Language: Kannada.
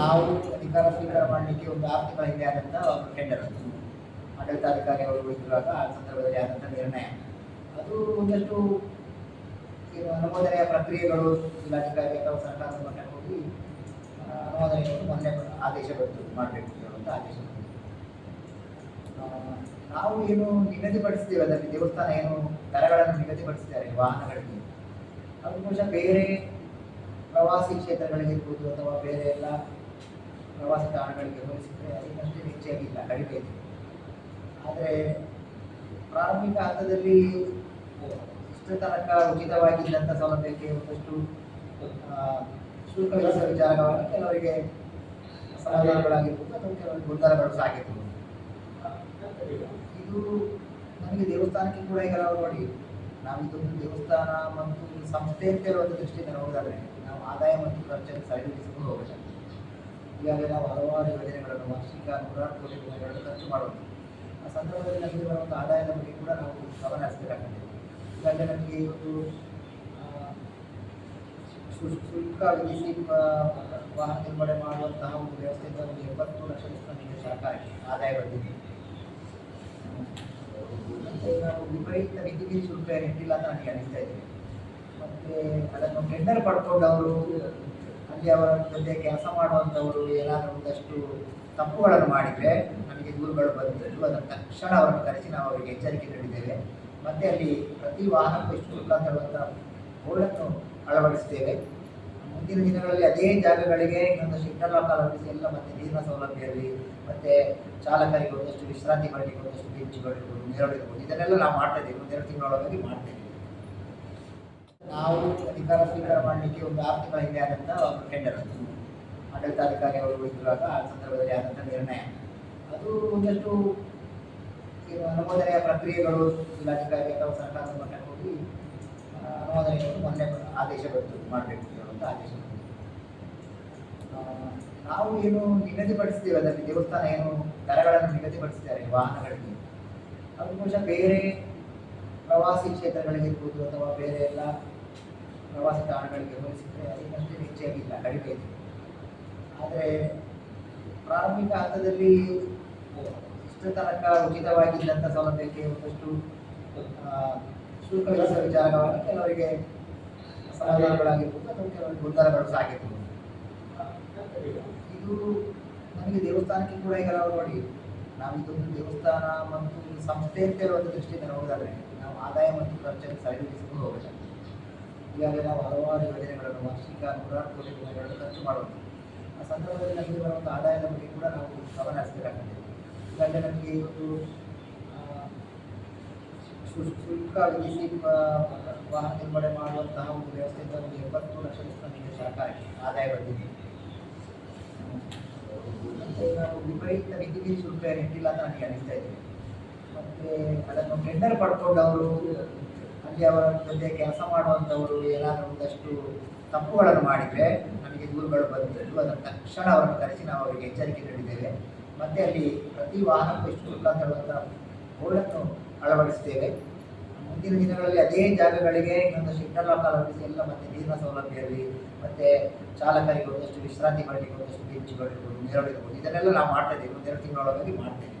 ನಾವು ಅಧಿಕಾರ ಸ್ವೀಕಾರ ಮಾಡಲಿಕ್ಕೆ ಒಂದು ಆರ್ಥಿಕ ಹಿಂದೆ ಆದಂಥ ಟೆಂಡರ್ ಆಡಳಿತಾಧಿಕಾರಿ ಅವರು ಇರುವಾಗ ಆ ಸಂದರ್ಭದಲ್ಲಿ ಆದಂಥ ನಿರ್ಣಯ. ಅದು ಒಂದಷ್ಟು ಅನುಮೋದನೆಯ ಪ್ರಕ್ರಿಯೆಗಳು ಜಿಲ್ಲಾಧಿಕಾರಿ ಅಥವಾ ಸರ್ಕಾರ ಸಂಘಟನೆ ಹೋಗಿ ಅನುಮೋದನೆ ಮೊನ್ನೆ ಆದೇಶ ಬಂತು, ಮಾಡಬೇಕು ಅಂತ ಆದೇಶ ಬಂತು. ನಾವು ಏನು ನಿಗದಿಪಡಿಸ್ತೀವಿ ಅದರಲ್ಲಿ, ದೇವಸ್ಥಾನ ಏನು ದರಗಳನ್ನು ನಿಗದಿಪಡಿಸಿದ್ದಾರೆ ವಾಹನಗಳಿಗೆ. ಅದು ಬಹುಶಃ ಬೇರೆ ಪ್ರವಾಸಿ ಕ್ಷೇತ್ರಗಳಿಗಿರ್ಬೋದು ಅಥವಾ ಬೇರೆ ಎಲ್ಲ ಪ್ರವಾಸಿ ತಾಣಗಳಿಗೆ ಹೋಲಿಸಿದರೆ ಅದಕ್ಕಷ್ಟೇ ಹೆಚ್ಚಾಗಿಲ್ಲ, ಕಡಿಮೆ ಇದೆ. ಆದರೆ ಪ್ರಾರಂಭಿಕ ಹಂತದಲ್ಲಿ ಇಷ್ಟು ತನಕ ಉಚಿತವಾಗಿದ್ದಂಥ ಸೌಲಭ್ಯಕ್ಕೆ ಒಂದಷ್ಟು ಶುಲ್ಕ ವಿಧಿಸುವ ವಿಚಾರವಾಗಿ ಕೆಲವರಿಗೆ ಸಮಾಧಾನಗಳಾಗಿರ್ಬೋದು ಅಥವಾ ಕೆಲವರಿಗೆ ಗೊಂದಲಗಳು ಸಾಗಿರ್ಬೋದು ಇದು ನಮಗೆ ದೇವಸ್ಥಾನಕ್ಕೆ ಕೂಡ ಈಗ ನಾವು ನೋಡಿ ನಾವು ಇದೊಂದು ದೇವಸ್ಥಾನ ಮತ್ತು ಒಂದು ಸಂಸ್ಥೆ ಅಂತ ಹೇಳುವಂಥ ದೃಷ್ಟಿಯಿಂದ ನೋಡಿದ್ರೆ ನಾವು ಆದಾಯ ಮತ್ತು ಖರ್ಚನ್ನು ಸರಿದೂಗಿಸಿಕೊಂಡು ಹೋಗಬೇಕು. ಈಗಾಗಲೇ ನಾವು ಹಲವಾರು ಯೋಜನೆಗಳನ್ನು ವಾರ್ಷಿಕ ನೂರಾರು ಕೋಟಿ ರೂಪಾಯಿಗಳನ್ನು ಖರ್ಚು ಮಾಡೋದು ಆ ಸಂದರ್ಭದಲ್ಲಿ ನಮಗೆ ಬರುವಂಥ ಆದಾಯದ ಬಗ್ಗೆ ಕೂಡ ನಾವು ಗಮನ ಹರಿಸಬೇಕಾಗ್ತದೆ ಈಗಾಗಲೇ ನಮಗೆ ಶು- ಶುಲ್ಕ ವಿಧಿಸಿ ವಾಹನ ನಿರ್ವಹಣೆ ಮಾಡುವಂತಹ ಒಂದು ವ್ಯವಸ್ಥೆಯಿಂದ ಒಂದು ಎಪ್ಪತ್ತು ಲಕ್ಷ ಸರ್ಕಾರಕ್ಕೆ ಆದಾಯ ಬಂದಿದೆ. ವಿಪರೀತ ರೀತಿಯಲ್ಲಿ ಶುಲ್ಕ ಇಟ್ಟಿಲ್ಲ ಅಂತ ನನಗೆ ಅನಿಸ್ತಾ ಇದೆ. ಮತ್ತೆ ಅದನ್ನು ಟೆಂಡರ್ ಅವರು, ಅಲ್ಲಿ ಅವರ ಜೊತೆ ಕೆಲಸ ಮಾಡುವಂಥವರು ಏನಾದರೂ ಒಂದಷ್ಟು ತಪ್ಪುಗಳನ್ನು ಮಾಡಿದರೆ ನಮಗೆ ದೂರುಗಳು ಬಂದಿದ್ದು. ಅದನ್ನು ತಕ್ಷಣ ಅವರನ್ನು ಕರೆಸಿ ನಾವು ಅವರಿಗೆ ಎಚ್ಚರಿಕೆ ನೀಡಿದ್ದೇವೆ. ಮತ್ತೆ ಅಲ್ಲಿ ಪ್ರತಿ ವಾಹನಕ್ಕೂ ಎಷ್ಟು ಶುಲ್ಕ ಅಂತ ಬೋರ್ಡನ್ನು ಅಳವಡಿಸ್ತೇವೆ ಮುಂದಿನ ದಿನಗಳಲ್ಲಿ ಅದೇ ಜಾಗಗಳಿಗೆ ಒಂದು ಇಂಟರ್ಲಾಕ್ ಅಳವಡಿಸಿ ಎಲ್ಲ ಮತ್ತೆ ನೀರಿನ ಸೌಲಭ್ಯ ಇರಲಿ, ಮತ್ತೆ ಚಾಲಕರಿಗೆ ಒಂದಷ್ಟು ವಿಶ್ರಾಂತಿ ಮಾಡಲಿಕ್ಕೆ ಒಂದಷ್ಟು ಬೆಂಚುಗಳು ಇರ್ಬೋದು ನೆರಳು ಇರ್ಬೋದು, ಇದನ್ನೆಲ್ಲ ನಾವು ಮಾಡ್ತಾ ಇದ್ದೀವಿ. ಒಂದೆರಡು ತಿಂಗಳೊಳಗಾಗಿ ಮಾಡ್ತೇವೆ ನಾವು ಅಧಿಕಾರ ಸ್ವೀಕಾರ ಮಾಡಲಿಕ್ಕೆ ಒಂದು ಆರ್ಥಿಕ ಹಿಂದೆ ಆದಂಥ ಒಂದು ಆಡಳಿತಾಧಿಕಾರಿ ಅವರು ಇದ್ದಾಗ ಆ ಸಂದರ್ಭದಲ್ಲಿ ಆದಂಥ ನಿರ್ಣಯ. ಅದು ಒಂದಷ್ಟು ಅನುಮೋದನೆಯ ಪ್ರಕ್ರಿಯೆಗಳು ಜಿಲ್ಲಾಧಿಕಾರಿ ಅಥವಾ ಸರ್ಕಾರದ ಮಟ್ಟಕ್ಕೆ ಹೋಗಿ ಅನುಮೋದನೆಯನ್ನು ಮೊನ್ನೆ ಆದೇಶ ಬಂತು, ಮಾಡಬೇಕು ಅಂತ ಆದೇಶ ನಾವು ಏನು ನಿಗದಿಪಡಿಸ್ತೀವಿ ಅದರಲ್ಲಿ, ದೇವಸ್ಥಾನ ಏನು ದರಗಳನ್ನು ನಿಗದಿಪಡಿಸಿದ್ದಾರೆ ವಾಹನಗಳಿಗೆ. ಅದು ಬಹುಶಃ ಬೇರೆ ಪ್ರವಾಸಿ ಕ್ಷೇತ್ರಗಳಿಗಿರ್ಬೋದು ಅಥವಾ ಬೇರೆ ಎಲ್ಲ ಪ್ರವಾಸಿ ತಾಣಗಳಿಗೆ ಹೋಲಿಸಿದರೆ ಅದಕ್ಕಷ್ಟು ಹೆಚ್ಚಾಗಿಲ್ಲ, ಕಡಿಮೆ ಇದೆ. ಆದರೆ ಪ್ರಾರಂಭಿಕ ಹಂತದಲ್ಲಿ ಇಷ್ಟು ತನಕ ಉಚಿತವಾಗಿದ್ದಂಥ ಸೌಲಭ್ಯಕ್ಕೆ ಒಂದಷ್ಟು ಆ, ಶುಲ್ಕ ವಿಧಿಸುವ ವಿಚಾರವಾಗಿ ಕೆಲವರಿಗೆ ಸಮಾಧಾನಗಳಾಗಿರ್ಬೋದು ಅಥವಾ ಕೆಲವರಿಗೆ ಗೊಂದಲಗಳು ಸಾಗಿರ್ಬೋದು. ಇದು ನಮಗೆ ದೇವಸ್ಥಾನಕ್ಕೆ ಕೂಡ ಈಗ ನಾವು ನೋಡಿ ನಾವು ದೇವಸ್ಥಾನ ಮತ್ತು ಸಂಸ್ಥೆ ಅಂತ ಹೇಳುವಂಥ ದೃಷ್ಟಿಯಿಂದ ನೋಡಿದ್ರೆ ನಾವು ಆದಾಯ ಮತ್ತು ಖರ್ಚನ್ನು ಸರಿದೂಗಿಸಿಕೊಂಡು ಹೋಗಬೇಕು ಈಗಾಗಲೇ ನಾವು ಹಲವಾರು ಯೋಜನೆಗಳನ್ನು ವಾರ್ಷಿಕ ನೂರಾರು ಕೋಟಿ ರೂಪಾಯಿಗಳನ್ನು ಖರ್ಚು ಮಾಡೋದು ಆ ಸಂದರ್ಭದಲ್ಲಿ ನಮಗೆ ಬರುವಂಥ ಆದಾಯದ ಬಗ್ಗೆ ಕೂಡ ನಾವು ಗಮನ ಹರಿಸಬೇಕಾಗ್ತದೆ. ಈಗಾಗಲೇ ನಮಗೆ ಇವತ್ತು ಶುಲ್ಕ ವಿಧಿಸಿ ವಾಹನ ನಿರ್ವಹಣೆ ಮಾಡುವಂತಹ ಒಂದು ವ್ಯವಸ್ಥೆಯಿಂದ ಒಂದು ಎಪ್ಪತ್ತು ಲಕ್ಷದಷ್ಟು ನಮಗೆ ಸರ್ಕಾರಕ್ಕೆ ಆದಾಯ ಬಂದಿದೆ. ವಿಪರೀತ ವಿದ್ಯುತ್ ಶುಲ್ಕ ಇಟ್ಟಿಲ್ಲ ಅಂತ ನನಗೆ ಅನಿಸ್ತಾ ಇದೆ. ಮತ್ತೆ ಅದನ್ನು ಟೆಂಡರ್ ಅವರು, ಅಲ್ಲಿ ಅವರ ಜೊತೆ ಕೆಲಸ ಮಾಡುವಂಥವರು ಏನಾದರೂ ಒಂದಷ್ಟು ತಪ್ಪುಗಳನ್ನು ಮಾಡಿದರೆ ನಮಗೆ ದೂರುಗಳು ಬಂದಿದ್ದು ಅದನ್ನು ತಕ್ಷಣ ಅವರನ್ನು ಕರೆಸಿ ನಾವು ಅವರಿಗೆ ಎಚ್ಚರಿಕೆ ನೀಡಿದ್ದೇವೆ. ಮತ್ತೆ ಅಲ್ಲಿ ಪ್ರತಿ ವಾಹನಕ್ಕೂ ಎಷ್ಟು ಶುಲ್ಕ ಅಂತ ಹೇಳುವಂಥ ಬೋರ್ಡನ್ನು ಅಳವಡಿಸ್ತೇವೆ ಮುಂದಿನ ದಿನಗಳಲ್ಲಿ ಅದೇ ಜಾಗಗಳಿಗೆ ಇನ್ನೊಂದು ಶಿಕ್ಷಣ ಅಳವಡಿಸಿ ಎಲ್ಲ ಮತ್ತೆ ನೀರಿನ ಸೌಲಭ್ಯ ಇರಲಿ ಮತ್ತೆ ಚಾಲಕರಿಗೆ ಒಂದಷ್ಟು ವಿಶ್ರಾಂತಿ ಮಾಡಲಿಕ್ಕೆ ಒಂದಷ್ಟು ಬೆಂಚುಗಳಿರ್ಬೋದು ನೆರಳು ಇರ್ಬೋದು. ಇದನ್ನೆಲ್ಲ ನಾವು ಮಾಡ್ತಾ ಇದ್ದೀವಿ. ಒಂದೆರಡು ತಿಂಗಳೊಳಗಾಗಿ ಮಾಡ್ತೇವೆ